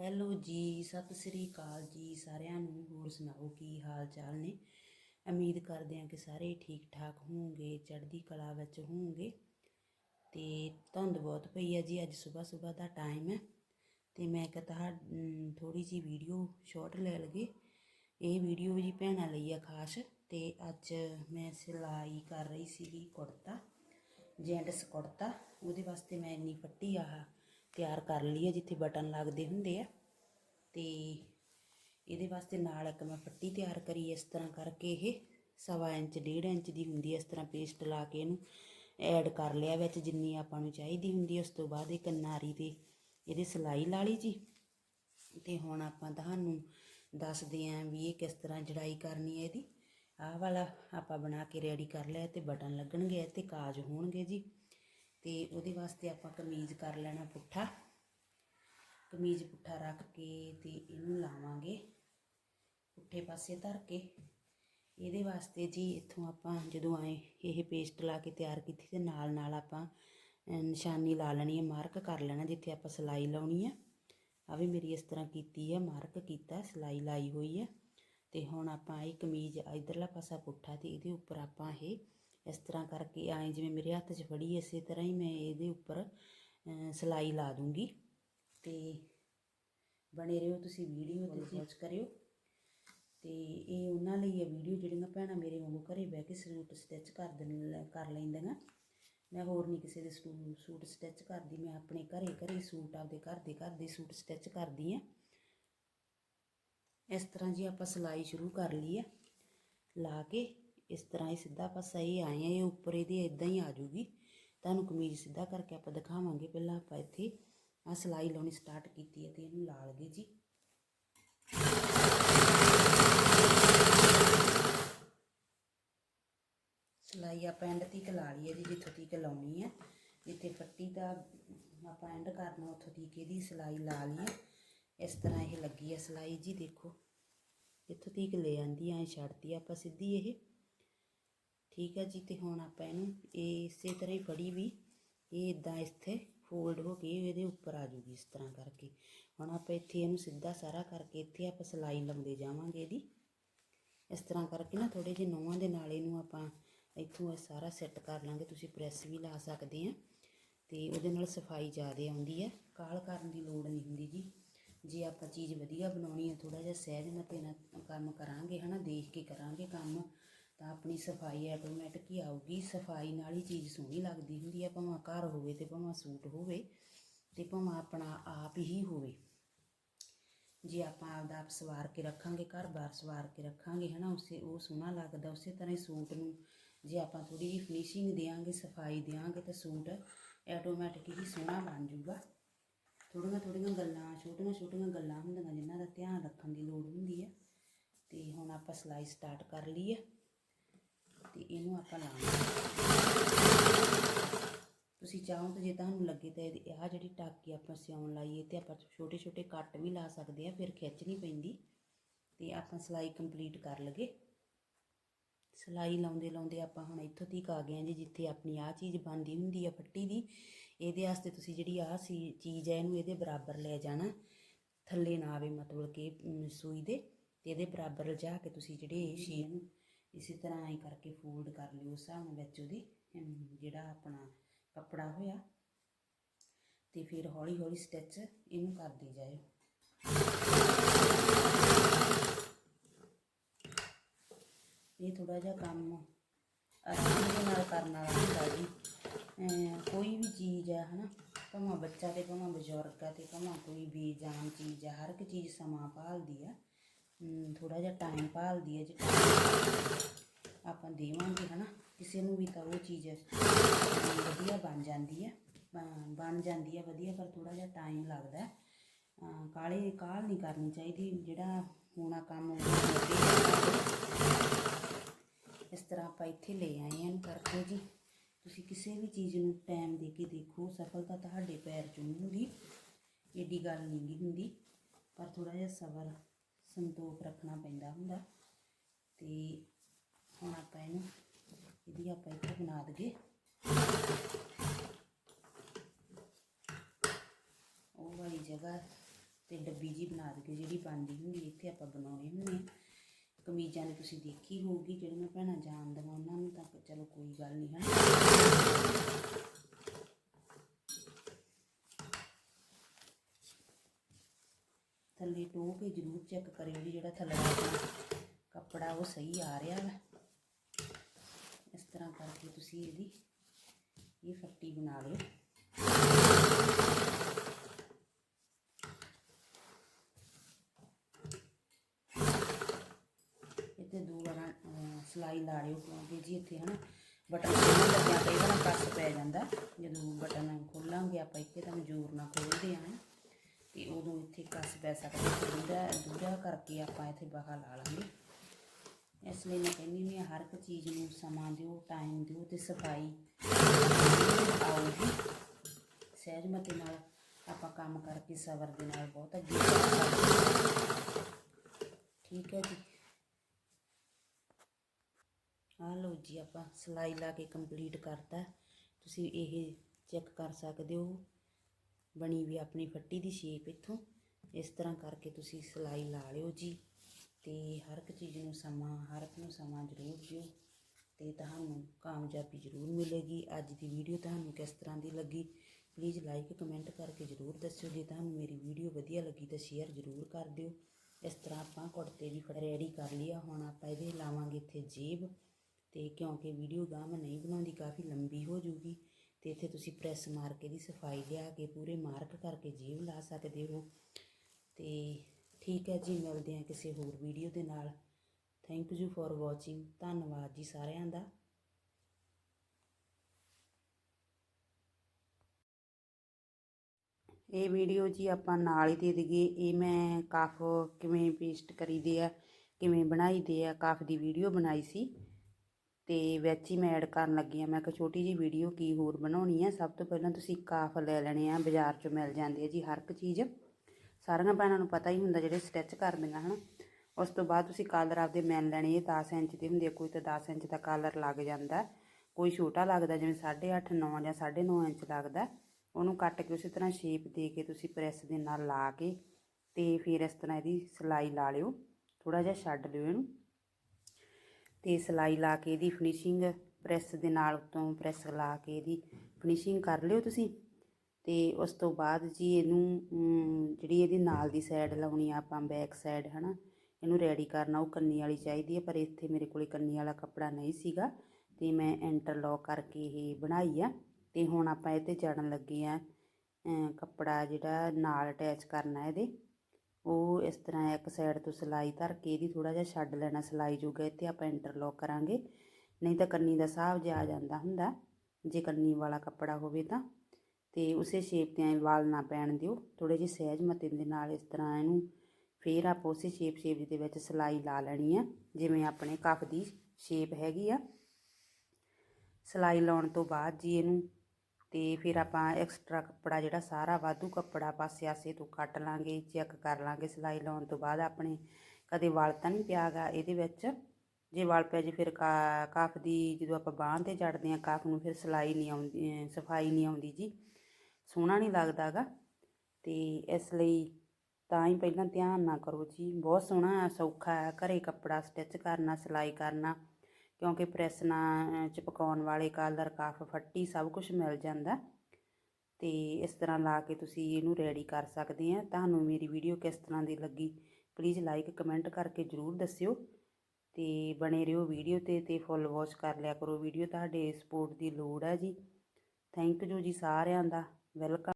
Hello ਜੀ, ਸਤਿ ਸ੍ਰੀ ਅਕਾਲ ਜੀ ਸਾਰਿਆਂ ਨੂੰ। ਹੋਰ ਸੁਣਾਓ, ਕੀ ਹਾਲ ਚਾਲ ਨੇ? ਉਮੀਦ ਕਰਦੇ ਹਾਂ ਕਿ ਸਾਰੇ ਠੀਕ ਠਾਕ ਹੋਵੋਗੇ ਚੜ੍ਹਦੀ ਕਲਾ ਵਿੱਚ ਹੋਵੋਗੇ ਤੇ ਧੁੰਦ ਬਹੁਤ ਪਈ ਹੈ ਜੀ, ਅੱਜ ਸਵੇਰ ਸਵੇਰ ਦਾ ਟਾਈਮ ਹੈ। ਤੇ ਮੈਂ ਇੱਕ ਕਹਤਾ ਥੋੜੀ ਜੀ ਵੀਡੀਓ ਸ਼ਾਰਟ ਲੈ ਲਗੇ। ਇਹ ਵੀਡੀਓ ਜੀ ਭੈਣਾਂ ਲਈ ਆ ਖਾਸ। ਤੇ ਅੱਜ ਮੈਂ ਸਿਲਾਈ ਕਰ ਰਹੀ ਸੀਗੀ ਕੁੜਤਾ ਜੈਂਟਸ ਕੁੜਤਾ। ਉਹਦੇ ਵਾਸਤੇ ਮੈਂ ਇੰਨੀ ਫੱਟੀ ਆਹ। ਤਿਆਰ ਕਰ ਲਈ ਹੈ ਜਿੱਥੇ ਬਟਨ ਲੱਗਦੇ ਹੁੰਦੇ ਆ। ਤੇ ਇਹਦੇ ਵਾਸਤੇ ਨਾਲ ਇੱਕ ਮੈਂ ਫੱਟੀ ਤਿਆਰ ਕਰੀ ਇਸ ਤਰ੍ਹਾਂ ਕਰਕੇ ਇਹ ਸਵਾ ਇੰਚ, ਡੇਢ ਇੰਚ ਦੀ ਹੁੰਦੀ ਹੈ ਇਸ ਤਰ੍ਹਾਂ ਪੇਸਟ ਲਾ ਕੇ ਇਹਨੂੰ ਐਡ ਕਰ ਲਿਆ ਵਿੱਚ ਜਿੰਨੀ ਆਪਾਂ ਨੂੰ ਚਾਹੀਦੀ ਹੁੰਦੀ ਉਸ ਤੋਂ ਬਾਅਦ ਇਹ ਕਿਨਾਰੀ ਤੇ ਇਹਦੇ ਸਿਲਾਈ ਲਾ ਲਈ ਜੀ। ਤੇ ਹੁਣ ਆਪਾਂ ਤੁਹਾਨੂੰ ਦੱਸਦੇ ਆਂ ਵੀ ਇਹ ਕਿਸ ਤਰ੍ਹਾਂ ਜੜਾਈ ਕਰਨੀ ਹੈ ਇਹਦੀ। ਆਹ ਵਾਲਾ ਆਪਾਂ ਬਣਾ ਕੇ ਰੈਡੀ ਕਰ ਲਿਆ ਤੇ ਬਟਨ ਲੱਗਣਗੇ ਤੇ ਕਾਜ ਹੋਣਗੇ ਜੀ। ਤੇ ਉਹਦੇ ਵਾਸਤੇ ਆਪਾਂ ਕਮੀਜ਼ ਕਰ ਲੈਣਾ ਪੁੱਠਾ। ਕਮੀਜ਼ ਪੁੱਠਾ ਰੱਖ ਕੇ ਤੇ ਇਹਨੂੰ ਲਾਵਾਂਗੇ ਪੁੱਠੇ ਪਾਸੇ ਧਰ ਕੇ। ਇਹਦੇ ਵਾਸਤੇ ਜੀ ਇੱਥੋਂ ਆਪਾਂ ਜਦੋਂ ਆਏ, ਇਹ ਪੇਸਟ ਲਾ ਕੇ ਤਿਆਰ ਕੀਤੀ ਤੇ ਨਾਲ ਨਾਲ ਆਪਾਂ ਨਿਸ਼ਾਨੀ ਲਾ ਲੈਣੀ ਹੈ ਮਾਰਕ ਕਰ ਲੈਣਾ ਜਿੱਥੇ ਆਪਾਂ ਸਿਲਾਈ ਲਾਉਣੀ ਹੈ ਆ ਵੀ ਮੇਰੀ ਇਸ ਤਰ੍ਹਾਂ ਕੀਤੀ ਹੈ ਮਾਰਕ ਕੀਤਾ, ਸਿਲਾਈ ਲਾਈ ਹੋਈ ਹੈ ਤੇ ਹੁਣ ਆਪਾਂ ਇਹ ਕਮੀਜ਼ ਇਧਰਲਾ ਪਾਸਾ ਪੁੱਠਾ ਤੇ ਇਹਦੇ ਉੱਪਰ ਆਪਾਂ ਇਹ ਇਸ ਤਰ੍ਹਾਂ ਕਰਕੇ ਐਂ ਜਿਵੇਂ ਮੇਰੇ ਹੱਥ 'ਚ ਫੜੀ ਇਸੇ ਤਰ੍ਹਾਂ ਹੀ ਮੈਂ ਇਹਦੇ ਉੱਪਰ ਸਿਲਾਈ ਲਾ ਦੂੰਗੀ। ਤੇ ਬਣੇ ਰਹੋ ਤੁਸੀਂ ਵੀਡੀਓ ਤੇ ਵਾਚ ਕਰਿਓ। ਤੇ ਇਹ ਉਹਨਾਂ ਲਈ ਹੈ ਵੀਡੀਓ ਜਿਹੜੀਆਂ ਭੈਣਾਂ ਮੇਰੇ ਵਾਂਗੂ ਘਰੇ ਬਹਿ ਕੇ ਸੂਟ ਸਟਿਚ ਕਰ ਦੇਣ ਕਰ ਲੈਂਦੀਆਂ। ਮੈਂ ਹੋਰ ਨਹੀਂ ਕਿਸੇ ਦੇ ਸੂਟ ਸਟਿਚ ਕਰਦੀ ਮੈਂ ਆਪਣੇ ਘਰੇ ਘਰੇ ਸੂਟ ਆਪਦੇ ਘਰ ਦੇ ਘਰ ਦੇ ਸੂਟ ਸਟਿਚ ਕਰਦੀ ਆ। ਇਸ ਤਰ੍ਹਾਂ ਜੀ ਆਪਾਂ ਸਿਲਾਈ ਸ਼ੁਰੂ ਕਰ ਲਈ ਆ। ਲਾ ਕੇ ਇਸ ਤਰ੍ਹਾਂ ਹੀ ਸਿੱਧਾ ਆਪਾਂ ਸਹੀ ਆਏ ਆ ਇਹ ਉੱਪਰ ਇਹਦੇ ਇਦਾਂ ਹੀ ਆ ਜੂਗੀ ਤੁਹਾਨੂੰ ਕਮੀਜ਼ ਸਿੱਧਾ ਕਰਕੇ ਆਪਾਂ ਦਿਖਾਵਾਂਗੇ। ਪਹਿਲਾਂ ਆਪਾਂ ਇੱਥੇ ਆ ਸਿਲਾਈ ਲਾਉਣੀ ਸਟਾਰਟ ਕੀਤੀ ਹੈ ਤੇ ਇਹਨੂੰ ਲਾ ਲਗੇ ਜੀ। ਸਿਲਾਈ ਆਪਾਂ ਐਂਡ ਤੀਕ ਲਾ ਲਈਏ ਜੀ, ਜਿੱਥੋਂ ਤੀਕ ਲਾਉਣੀ ਹੈ। ਜਿੱਥੇ ਫੱਟੀ ਦਾ ਆਪਾਂ ਐਂਡ ਕਰਨਾ, ਉੱਥੋਂ ਤੀਕ ਇਹਦੀ ਸਿਲਾਈ ਲਾ ਲਈਏ ਇਸ ਤਰ੍ਹਾਂ ਇਹ ਲੱਗੀ ਹੈ ਸਿਲਾਈ ਜੀ, ਦੇਖੋ। ਇੱਥੋਂ ਤੀਕ ਲੈ ਆਂਦੀ, ਐ ਛੱਡਤੀ ਆਪਾਂ ਸਿੱਧੀ ਇਹ ਠੀਕ ਹੈ ਜੀ, ਤੇ ਹੁਣ ਆਪਾਂ ਇਹਨੂੰ ਇਹ ਇਸੇ ਤਰ੍ਹਾਂ ਹੀ ਫੜੀ ਵੀ, ਇਹ ਇਦਾਂ ਇੱਥੇ ਫੋਲਡ ਹੋ ਕੇ ਇਹਦੇ ਉੱਪਰ ਆ ਜੂਗੀ ਇਸ ਤਰ੍ਹਾਂ ਕਰਕੇ। ਹੁਣ ਆਪਾਂ ਇੱਥੇ ਇਹਨੂੰ ਸਿੱਧਾ ਸਾਰਾ ਕਰਕੇ ਇੱਥੇ ਆਪਾਂ ਸਿਲਾਈ ਲਾਉਂਦੇ ਜਾਵਾਂਗੇ ਇਹਦੀ। ਇਸ ਤਰ੍ਹਾਂ ਕਰਕੇ ਨਾ ਥੋੜੇ ਜਿਹੇ ਨੋਹਾਂ ਦੇ ਨਾਲ ਇਹਨੂੰ ਆਪਾਂ ਇੱਥੋਂ ਇਹ ਸਾਰਾ ਸੈੱਟ ਕਰ ਲਾਂਗੇ, ਤੁਸੀਂ ਪ੍ਰੈਸ ਵੀ ਲਾ ਸਕਦੇ ਆ। ਤੇ ਉਹਦੇ ਨਾਲ ਸਫ਼ਾਈ ਜ਼ਿਆਦਾ ਆਉਂਦੀ ਹੈ, ਕਾਲ ਕਰਨ ਦੀ ਲੋੜ ਨਹੀਂ ਹੁੰਦੀ ਜੀ। ਜੇ ਆਪਾਂ ਚੀਜ਼ ਵਧੀਆ ਬਣਾਉਣੀ ਹੈ ਥੋੜਾ ਜਿਹਾ ਸਹਿਜ ਨਾਲ ਨਾਲ ਕੰਮ ਕਰਾਂਗੇ, ਹਨਾ, ਦੇਖ ਕੇ ਕਰਾਂਗੇ ਕੰਮ ਤਾਂ ਆਪਣੀ ਸਫ਼ਾਈ ਆਟੋਮੈਟਿਕ ਹੀ ਆਊਗੀ। ਸਫ਼ਾਈ ਨਾਲ ਹੀ ਚੀਜ਼ ਸੋਹਣੀ ਲੱਗਦੀ ਹੁੰਦੀ ਹੈ ਭਾਵੇਂ ਘਰ ਹੋਵੇ ਤੇ ਭਾਵੇਂ ਸੂਟ ਹੋਵੇ ਤੇ ਭਾਵੇਂ ਆਪਣਾ ਆਪ ਹੀ ਹੋਵੇ। ਜੇ ਆਪਾਂ ਆਪਦਾ ਆਪ ਸਵਾਰ ਕੇ ਰੱਖਾਂਗੇ ਘਰ-ਬਾਰ ਸਵਾਰ ਕੇ ਰੱਖਾਂਗੇ, ਹਨਾ, ਉਸੇ ਉਹ ਸੋਹਣਾ ਲੱਗਦਾ, ਉਸੇ ਤਰ੍ਹਾਂ ਹੀ ਸੂਟ ਨੂੰ ਜੇ ਆਪਾਂ ਥੋੜੀ ਜਿਹੀ ਫਿਨਿਸ਼ਿੰਗ ਦੇਵਾਂਗੇ ਸਫ਼ਾਈ ਦੇਵਾਂਗੇ ਤਾਂ ਸੂਟ ਆਟੋਮੈਟਿਕ ਹੀ ਸੋਹਣਾ ਬਣ ਜਾਊਗਾ ਥੋੜੀਆਂ ਥੋੜੀਆਂ ਗੱਲਾਂ, ਛੋਟੀਆਂ ਛੋਟੀਆਂ ਗੱਲਾਂ ਹੁੰਦੀਆਂ, ਜਿਨ੍ਹਾਂ ਦਾ ਧਿਆਨ ਰੱਖਣ ਦੀ ਲੋੜ ਹੁੰਦੀ ਹੈ ਤੇ ਹੁਣ ਆਪਾਂ ਸਿਲਾਈ ਸਟਾਰਟ ਕਰ ਲਈ ਹੈ ਤੇ ਇਹਨੂੰ ਆਪਾਂ ਲਾਵਾਂਗੇ। ਤੁਸੀਂ ਚਾਹੋ ਤਾਂ ਜੇ ਤੁਹਾਨੂੰ ਲੱਗੇ ਤਾਂ ਇਹਦੀ ਆਹ ਜਿਹੜੀ ਟਾਕੀ ਆਪਾਂ ਸਿਉਣ ਲਾਈਏ ਤੇ ਆਪਾਂ ਛੋਟੇ ਛੋਟੇ ਕੱਟ ਵੀ ਲਾ ਸਕਦੇ ਆ ਫਿਰ ਖਿੱਚ ਨਹੀਂ ਪੈਂਦੀ। ਤੇ ਆਪਾਂ ਸਿਲਾਈ ਕੰਪਲੀਟ ਕਰ ਲਗੇ। ਸਿਲਾਈ ਲਾਉਂਦੇ ਲਾਉਂਦੇ ਆਪਾਂ ਹੁਣ ਇੱਥੋਂ ਤੱਕ ਆ ਗਏ ਆ ਜੀ ਜਿੱਥੇ ਆਪਣੀ ਆਹ ਚੀਜ਼ ਬਣਦੀ ਹੁੰਦੀ ਆ ਫੱਟੀ ਦੀ। ਇਹਦੇ ਵਾਸਤੇ ਤੁਸੀਂ ਜਿਹੜੀ ਆਹ ਸੀ ਚੀਜ਼ ਹੈ ਇਹਨੂੰ ਇਹਦੇ ਬਰਾਬਰ ਲੈ ਜਾਣਾ। ਥੱਲੇ ਨਾ ਆਵੇ ਮਤਲਬ ਕਿ ਸੂਈ ਦੇ। ਤੇ ਇਹਦੇ ਬਰਾਬਰ ਲਿਜਾ ਕੇ ਤੁਸੀਂ ਜਿਹੜੇ ਇਹ ਸ਼ੀਟ ਇਸੇ ਤਰ੍ਹਾਂ ਐ ਕਰਕੇ ਫੋਲਡ ਕਰ ਲਿਓ, ਉਸ ਹਿਸਾਬ ਨਾਲ ਵਿੱਚ ਉਹਦੀ ਜਿਹੜਾ ਆਪਣਾ ਕੱਪੜਾ ਹੋਇਆ। ਤੇ ਫਿਰ ਹੌਲੀ ਹੌਲੀ ਸਟਿਚ ਇਹਨੂੰ ਕਰਦੇ ਜਾਇਓ। ਇਹ ਥੋੜਾ ਜਿਹਾ ਕੰਮ ਆਰਾਮ ਦੇ ਨਾਲ ਕਰਨ ਵਾਲਾ ਹੁੰਦਾ ਜੀ। ਕੋਈ ਵੀ ਚੀਜ਼ ਆ, ਹਨਾ, ਭਾਵੇਂ ਬੱਚਾ ਤੇ ਭਾਵੇਂ ਬਜ਼ੁਰਗ ਆ ਤੇ ਭਾਵੇਂ ਕੋਈ ਬੇਜਾਨ ਚੀਜ਼ ਆ, ਹਰ ਇੱਕ ਚੀਜ਼ ਸਮਾਂ ਭਾਲਦੀ ਆ। ਥੋੜਾ ਜਿਹਾ ਟਾਈਮ ਭਾਲਦੀ ਆ ਜੀ। ਆਪਾਂ ਦੇਵਾਂਗੇ ਹਨਾ? ਕਿਸੇ ਨੂੰ ਵੀ ਤਾਂ ਉਹ ਚੀਜ਼ ਅਮ, ਵਧੀਆ ਬਣ ਜਾਂਦੀ ਹੈ। ਬਣ- ਬਣ ਜਾਂਦੀ ਹੈ ਵਧੀਆ ਪਰ ਥੋੜਾ ਜਿਹਾ ਟਾਈਮ ਲੱਗਦਾ ਹੈ। ਅਮ, ਕਾਹਲੀ ਕਾਹਲ ਨਹੀਂ ਕਰਨੀ ਚਾਹੀਦੀ। ਜਿਹੜਾ ਹੋਣਾ ਕੰਮ ਉਹ ਵਧੀਆ ਇਸ ਤਰ੍ਹਾਂ ਆਪਾਂ ਇੱਥੇ ਲੈ ਆਏ ਹਾਂ ਇਹਨੂੰ ਕਰਕੇ ਜੀ। ਤੁਸੀਂ ਕਿਸੇ ਵੀ ਚੀਜ਼ ਨੂੰ ਟਾਈਮ ਦੇ ਕੇ ਦੇਖੋ। ਸਫਲਤਾ ਤੁਹਾਡੇ ਪੈਰ ਚੁੰਮੂਗੀ। ਏਡੀ ਗੱਲ ਨਹੀਂ ਗੀ ਹੁੰਦੀ। ਪਰ ਥੋੜਾ ਜਿਹਾ ਸਬਰ ਸੰਤੋਖ ਰੱਖਣਾ ਪੈਂਦਾ ਹੁੰਦਾ। ਤੇ ਹੁਣ ਆਪਾਂ ਇਹਨੂੰ ਇਹਦੀ ਆਪਾਂ ਇੱਥੇ ਬਣਾ ਦਈਏ। ਉਹ ਵਾਲੀ ਜਗ੍ਹਾ ਤੇ ਡੱਬੀ ਜੀ ਬਣਾ ਦਈਏ ਜਿਹੜੀ ਬਣਦੀ ਹੁੰਦੀ ਇੱਥੇ ਆਪਾਂ ਬਣਾਉਣੇ ਹੁੰਦੇ ਆ। ਕਮੀਜ਼ਾਂ ਨੇ ਤੁਸੀਂ ਦੇਖੀ ਹੋਊਗੀ, ਜਿਹੜੀਆਂ ਭੈਣਾਂ ਜਾਣਦੀਆਂ ਉਹਨਾਂ ਨੂੰ ਤਾਂ ਚਲੋ ਕੋਈ ਗੱਲ ਨਹੀਂ ਹੈ ਥੱਲੇ ਟੋ ਕੇ ਜ਼ਰੂਰ ਚੈੱਕ ਕਰਿਓ ਵੀ ਜਿਹੜਾ ਥੱਲੇ ਕੱਪੜਾ ਉਹ ਸਹੀ ਆ ਰਿਹਾ ਵਾ। ਇਸ ਤਰ੍ਹਾਂ ਕਰਕੇ ਤੁਸੀਂ ਇਹਦੀ ਇਹ ਫੱਟੀ ਬਣਾ ਲਿਓ। ਇੱਥੇ ਦੋ ਵਾਰਾਂ ਅਹ, ਸਿਲਾਈ ਲਾ ਲਿਓ ਕਿਉਂਕਿ ਜੀ ਇੱਥੇ ਹਨਾ ਬਟਨ ਖੋਲ੍ਹਣ ਲੱਗਿਆ ਕਈ ਵਾਰ ਕੱਸ ਪੈ ਜਾਂਦਾ। ਜਦੋਂ ਬਟਨ ਖੋਲਾਂਗੇ ਆਪਾਂ ਇੱਥੇ ਤਾਂ ਜ਼ੋਰ ਨਾਲ ਖੋਲਦੇ ਆਂ ਤੇ ਉਦੋਂ ਇੱਥੇ ਕੱਸ ਪੈ ਸਕਦਾ ਦੂਰਾ ਦੂਰਾ ਕਰਕੇ ਆਪਾਂ ਇੱਥੇ ਬਾਹਾ ਲਾ ਲਾਂਗੇ। ਇਸ ਲਈ ਮੈਂ ਕਹਿੰਦੀ ਹਾਂ ਹਰ ਇੱਕ ਚੀਜ਼ ਨੂੰ ਸਮਾਂ ਦਿਓ ਟਾਈਮ ਦਿਓ ਤੇ ਸਫ਼ਾਈ ਆਉਗੀ ਸਹਿਜਮਤੀ ਨਾਲ ਆਪਾਂ ਕੰਮ ਕਰਕੇ ਸਬਰ ਦੇ ਨਾਲ ਬਹੁਤ ਅੱਗੇ ਵੱਧ ਸਕਦੇ। ਹਾਂ। ਠੀਕ ਹੈ ਜੀ। ਆ ਲਓ ਜੀ, ਆਪਾਂ ਸਿਲਾਈ ਲਾ ਕੇ ਕੰਪਲੀਟ ਕਰਤਾ। ਤੁਸੀਂ ਇਹ ਚੈੱਕ ਕਰ ਸਕਦੇ ਹੋ। ਬਣੀ ਵੀ ਆਪਣੀ ਫੱਟੀ ਦੀ ਸ਼ੇਪ ਇੱਥੋਂ। ਇਸ ਤਰ੍ਹਾਂ ਕਰਕੇ ਤੁਸੀਂ ਸਿਲਾਈ ਲਾ ਲਿਓ ਜੀ ਤੇ ਹਰ ਇੱਕ ਚੀਜ਼ ਨੂੰ ਸਮਾਂ, ਹਰ ਇੱਕ ਨੂੰ ਸਮਾਂ ਜ਼ਰੂਰ ਦਿਓ ਤੇ ਤੁਹਾਨੂੰ ਕਾਮਯਾਬੀ ਜ਼ਰੂਰ ਮਿਲੇਗੀ। ਅੱਜ ਦੀ ਵੀਡੀਓ ਤੁਹਾਨੂੰ ਕਿਸ ਤਰ੍ਹਾਂ ਦੀ ਲੱਗੀ? ਪਲੀਜ਼ ਲਾਈਕ ਕਮੈਂਟ ਕਰਕੇ ਜ਼ਰੂਰ ਦੱਸਿਓ। ਜੇ ਤੁਹਾਨੂੰ ਮੇਰੀ ਵੀਡੀਓ ਵਧੀਆ ਲੱਗੀ ਤਾਂ ਸ਼ੇਅਰ ਜ਼ਰੂਰ ਕਰ ਦਿਓ। ਇਸ ਤਰ੍ਹਾਂ ਆਪਾਂ ਕੁੜਤੇ ਵੀ ਫੜ ਰੈਡੀ ਕਰ ਲਿਆ। ਹੁਣ ਆਪਾਂ ਇਹਦੇ ਲਾਵਾਂਗੇ ਇੱਥੇ ਜੇਬ ਤੇ ਕਿਉਂਕਿ ਵੀਡੀਓ ਗਾਹ ਮੈਂ ਨਹੀਂ ਬਣਾਉਂਦੀ, ਕਾਫੀ ਲੰਬੀ ਹੋ ਜੂਗੀ ਤੇ ਇੱਥੇ ਤੁਸੀਂ ਪ੍ਰੈਸ ਮਾਰ ਕੇ ਦੀ ਸਫ਼ਾਈ ਲਿਆ ਕੇ ਪੂਰੇ ਮਾਰਕ ਕਰਕੇ ਜੇਬ ਲਾ ਸਕਦੇ ਹੋ। ਤੇ ਠੀਕ ਹੈ ਜੀ, ਮਿਲਦੇ ਹਾਂ ਕਿਸੇ ਹੋਰ ਵੀਡੀਓ ਦੇ ਨਾਲ। ਥੈਂਕ ਯੂ ਫॉर ਵਾਚਿੰਗ ਧੰਨਵਾਦ ਜੀ ਸਾਰਿਆਂ ਦਾ। ਇਹ ਵੀਡੀਓ ਜੀ ਆਪਾਂ ਨਾਲ ਹੀ ਦੇ ਦਈਏ। ਇਹ ਮੈਂ ਕਫ ਕਿਵੇਂ ਪੇਸਟ ਕਰੀਦੇ ਆ, ਕਿਵੇਂ ਬਣਾਈਦੇ ਆ, ਕਫ ਦੀ ਵੀਡੀਓ ਬਣਾਈ ਸੀ। ਤੇ ਵਿੱਚ ਹੀ ਮੈਂ ਐਡ ਕਰਨ ਲੱਗੀ ਆ ਮੈਂ ਕਿਹਾ ਛੋਟੀ ਜੀ ਵੀਡੀਓ ਕੀ ਹੋਰ ਬਣਾਉਣੀ ਆ? ਸਭ ਤੋਂ ਪਹਿਲਾਂ ਤੁਸੀਂ ਕਾਫ ਲੈ ਲੈਣੇ ਆ, ਬਾਜ਼ਾਰ 'ਚੋਂ ਮਿਲ ਜਾਂਦੇ ਆ ਜੀ ਹਰ ਇੱਕ ਚੀਜ਼। ਸਾਰੀਆਂ ਭੈਣਾਂ ਨੂੰ ਪਤਾ ਹੀ ਹੁੰਦਾ ਜਿਹੜੇ ਸਟਿਚ ਕਰਦੀਆਂ ਹਨ? ਉਸ ਤੋਂ ਬਾਅਦ ਤੁਸੀਂ ਕਾਲਰ ਆਪਦੇ ਮੈਨ ਲੈਣੇ, ਇਹ 10 ਇੰਚ ਦੇ ਹੁੰਦੇ ਆ, ਕੋਈ ਤਾਂ 10 ਇੰਚ ਦਾ ਕਾਲਰ ਲੱਗ ਜਾਂਦਾ ਕੋਈ ਛੋਟਾ ਲੱਗਦਾ, ਜਿਵੇਂ 8.5 9 ਜਾਂ 9.5 ਇੰਚ ਲੱਗਦਾ ਉਹਨੂੰ ਕੱਟ ਕੇ ਉਸੇ ਤਰ੍ਹਾਂ ਸ਼ੇਪ ਦੇ ਕੇ ਤੁਸੀਂ ਪ੍ਰੈਸ ਦੇ ਨਾਲ ਲਾ ਕੇ ਤੇ ਫਿਰ ਇਸ ਤਰ੍ਹਾਂ ਇਹਦੀ ਸਿਲਾਈ ਲਾ ਲਿਓ। ਥੋੜਾ ਜਿਹਾ ਛੱਡ ਲਿਓ ਇਹਨੂੰ। ਅਤੇ ਸਿਲਾਈ ਲਾ ਕੇ ਇਹਦੀ ਫਿਨਿਸ਼ਿੰਗ ਪ੍ਰੈਸ ਦੇ ਨਾਲ ਉੱਤੋਂ ਪ੍ਰੈਸ ਲਾ ਕੇ ਇਹਦੀ ਫਿਨਿਸ਼ਿੰਗ ਕਰ ਲਿਓ ਤੁਸੀਂ। ਅਤੇ ਉਸ ਤੋਂ ਬਾਅਦ ਜੀ ਇਹਨੂੰ ਜਿਹੜੀ ਇਹਦੀ ਨਾਲ ਦੀ ਸਾਈਡ ਲਾਉਣੀ ਆ ਆਪਾਂ ਬੈਕ ਸਾਈਡ ਹੈ ਨਾ ਇਹਨੂੰ ਰੈਡੀ ਕਰਨਾ, ਉਹ ਕੰਨੀ ਵਾਲੀ ਚਾਹੀਦੀ ਹੈ ਪਰ ਇੱਥੇ ਮੇਰੇ ਕੋਲੇ ਕੰਨੀ ਵਾਲਾ ਕੱਪੜਾ ਨਹੀਂ ਸੀਗਾ। ਤੇ ਮੈਂ ਇੰਟਰਲੌਕ ਕਰਕੇ ਇਹ ਬਣਾਈ ਆ। ਤੇ ਹੁਣ ਆਪਾਂ ਇਹ ਤੇ ਚੜਨ ਲੱਗੇ ਆ ਕੱਪੜਾ ਜਿਹੜਾ ਨਾਲ ਅਟੈਚ ਕਰਨਾ ਇਹਦੇ। ਉਹ ਇਸ ਤਰ੍ਹਾਂ ਇੱਕ ਸਾਈਡ ਤੋਂ ਸਿਲਾਈ ਧਰ ਕੇ ਇਹਦੀ ਥੋੜਾ ਜਿਹਾ ਛੱਡ ਲੈਣਾ, ਸਿਲਾਈ ਜੋਗਾ ਇੱਥੇ ਆਪਾਂ ਇੰਟਰਲੋਕ ਕਰਾਂਗੇ। ਨਹੀਂ ਤਾਂ ਕੰਨੀ ਦਾ ਹਿਸਾਬ ਜਿਹਾ ਆ ਜਾਂਦਾ ਹੁੰਦਾ, ਜੇ ਕੰਨੀ ਵਾਲਾ ਕੱਪੜਾ ਹੋਵੇ ਤਾਂ। ਤੇ ਉਸੇ ਸ਼ੇਪ ਤੇ ਐਂ ਵਾਲ ਨਾ ਪੈਣ ਦਿਓ ਥੋੜੇ ਜਿਹੇ ਸਹਿਜ ਮਤੇ ਦੇ ਨਾਲ ਇਸ ਤਰ੍ਹਾਂ ਇਹਨੂੰ ਫੇਰ ਆਪਾਂ ਉਸੇ ਸ਼ੇਪ ਸ਼ੇਪ ਦੇ ਵਿੱਚ ਸਿਲਾਈ ਲਾ ਲੈਣੀ ਆ, ਜਿਵੇਂ ਆਪਣੇ ਕਫ ਦੀ ਸ਼ੇਪ ਹੈਗੀ ਆ। ਸਿਲਾਈ ਲਾਉਣ ਤੋਂ ਬਾਅਦ ਜੀ ਇਹਨੂੰ ਤੇ ਫਿਰ ਆਪਾਂ ਐਕਸਟਰਾ ਕੱਪੜਾ ਜਿਹੜਾ ਸਾਰਾ ਵਾਧੂ ਕੱਪੜਾ ਪਾਸੇ ਆਸੇ ਤੋਂ ਕੱਟ ਲਾਂਗੇ ਚੈੱਕ ਕਰ ਲਾਂਗੇ ਸਿਲਾਈ ਲਾਉਣ ਤੋਂ ਬਾਅਦ ਆਪਣੇ। ਕਦੇ ਵਲ ਤਾਂ ਨਹੀਂ ਪਿਆਗਾ ਇਹਦੇ ਵਿੱਚ। ਜੇ ਵਲ ਪਿਆ ਜੇ ਫਿਰ ਕਾ, ਕਫ ਦੀ ਜਦੋਂ ਆਪਾਂ ਬਾਂਹ ਤੇ ਚੜਦੇ ਆ ਕਾਫ ਨੂੰ ਫਿਰ ਸਿਲਾਈ ਨਹੀਂ ਆਉਂਦੀ ਸਫ਼ਾਈ ਨਹੀਂ ਆਉਂਦੀ ਜੀ। ਸੋਹਣਾ ਨਹੀਂ ਲੱਗਦਾਗਾ ਤੇ ਇਸ ਲਈ ਤਾਂ ਹੀ ਪਹਿਲਾਂ ਧਿਆਨ ਨਾ ਕਰੋ ਜੀ। ਬਹੁਤ ਸੋਹਣਾ, ਸੌਖਾ ਹੈ। ਘਰੇ ਕੱਪੜਾ ਸਟਿਚ ਕਰਨਾ, ਸਿਲਾਈ ਕਰਨਾ। ਕਿਉਂਕਿ ਪ੍ਰੈਸਨਾਂ 'ਚ ਪਕਾਉਣ ਵਾਲੇ ਕਾਲਰ ਕਾਫ ਫੱਟੀ ਸਭ ਕੁਝ ਮਿਲ ਜਾਂਦਾ। ਤੇ ਇਸ ਤਰ੍ਹਾਂ ਲਾ ਕੇ ਤੁਸੀਂ ਇਹਨੂੰ ਰੈਡੀ ਕਰ ਸਕਦੇ ਆ। ਤੁਹਾਨੂੰ ਮੇਰੀ ਵੀਡੀਓ ਕਿਸ ਤਰ੍ਹਾਂ ਦੀ ਲੱਗੀ ਪਲੀਜ਼ ਲਾਈਕ ਕਮੈਂਟ ਕਰਕੇ ਜਰੂਰ ਦੱਸਿਓ। ਤੇ ਬਣੇ ਰਹੋ ਵੀਡੀਓ ਤੇ ਤੇ ਫੁੱਲ ਵਾਚ ਕਰ ਲਿਆ ਕਰੋ। ਵੀਡੀਓ ਤੁਹਾਡੇ ਸਪੋਰਟ ਦੀ ਲੋੜ ਹੈ ਜੀ। ਥੈਂਕ ਯੂ ਜੀ ਸਾਰਿਆਂ ਦਾ। ਵੈਲਕਮ